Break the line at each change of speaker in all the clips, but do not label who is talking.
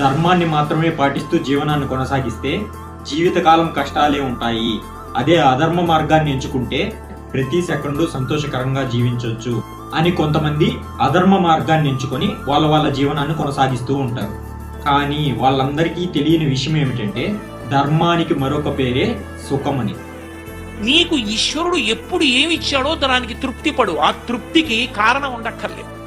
ధర్మాన్ని మాత్రమే పాటిస్తూ జీవనాన్ని కొనసాగిస్తే జీవితకాలం కష్టాలే ఉంటాయి. అదే అధర్మ మార్గాన్ని ఎంచుకుంటే ప్రతి సెకండు సంతోషకరంగా జీవించవచ్చు అని కొంతమంది అధర్మ మార్గాన్ని ఎంచుకొని వాళ్ళ వాళ్ళ జీవనాన్ని కొనసాగిస్తూ ఉంటారు. కానీ వాళ్ళందరికీ తెలియని విషయం ఏమిటంటే ధర్మానికి మరొక పేరే సుఖమని.
నీకు ఈశ్వరుడు ఎప్పుడు ఏమి ఇచ్చాడో దానికి తృప్తి పడు. ఆ తృప్తికి కారణం ఉండక్కర్లేదు.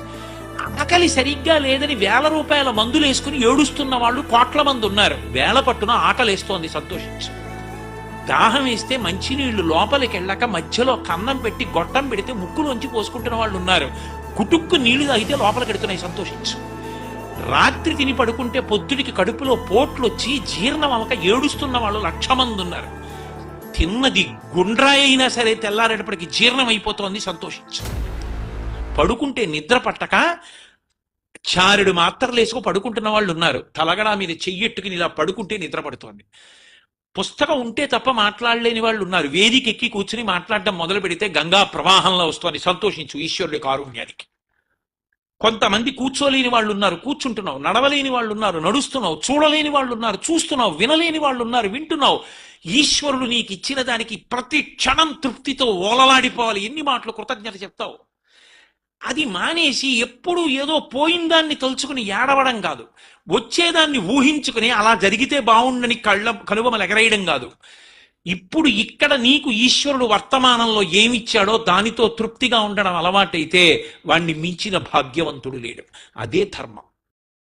ఆకలి సరిగ్గా లేదని వేల రూపాయల మందులు వేసుకుని ఏడుస్తున్న వాళ్ళు కోట్ల మంది ఉన్నారు. వేల పట్టున ఆకలేస్తోంది సంతోషించు దాహం వేస్తే మంచినీళ్ళు లోపలికి వెళ్ళాక మధ్యలో కన్నం పెట్టి గొట్టం పెడితే ముక్కులోంచి పోసుకుంటున్న వాళ్ళు ఉన్నారు. కుటుక్కు నీళ్ళు తాగితే లోపలికి కడుతున్నాయి సంతోషించు రాత్రి తిని పడుకుంటే పొద్దుడికి కడుపులో పోట్లు వచ్చి జీర్ణం అవక ఏడుస్తున్న వాళ్ళు లక్ష మంది ఉన్నారు. తిన్నది గుండ్రాయి అయినా సరే తెల్లారేటప్పటికి జీర్ణం అయిపోతోంది సంతోషించు పడుకుంటే నిద్ర పట్టక చారుడు మాత్రం లేసుకో పడుకుంటున్న వాళ్ళు ఉన్నారు. తలగడా మీద చెయ్యెట్టుకుని ఇలా పడుకుంటే నిద్ర పడుతోంది. పుస్తకం ఉంటే తప్ప మాట్లాడలేని వాళ్ళు ఉన్నారు. వేదిక ఎక్కి కూర్చుని మాట్లాడడం మొదలు పెడితే గంగా ప్రవాహంలో వస్తోంది. సంతోషించు ఈశ్వరుడి కారుణ్యానికి. కొంతమంది కూర్చోలేని వాళ్ళు ఉన్నారు. కూర్చుంటున్నావు నడవలేని వాళ్ళు ఉన్నారు నడుస్తున్నావు చూడలేని వాళ్ళు ఉన్నారు చూస్తున్నావు వినలేని వాళ్ళు ఉన్నారు వింటున్నావు. ఈశ్వరుడు నీకు ఇచ్చిన దానికి ప్రతి క్షణం తృప్తితో ఓలలాడిపోవాలి. ఎన్ని మాటలు కృతజ్ఞత చెప్తావు? అది మానేసి ఎప్పుడు ఏదో పోయిన దాన్ని తలుచుకుని ఏడవడం కాదు. వచ్చేదాన్ని ఊహించుకుని అలా జరిగితే బాగుండని కళ్ళ కనుబొమలు ఎగరేయడం కాదు. ఇప్పుడు ఇక్కడ నీకు ఈశ్వరుడు వర్తమానంలో ఏమిచ్చాడో దానితో తృప్తిగా ఉండడం అలవాటైతే వాణ్ణి మించిన భాగ్యవంతుడు లేడు. అదే ధర్మం.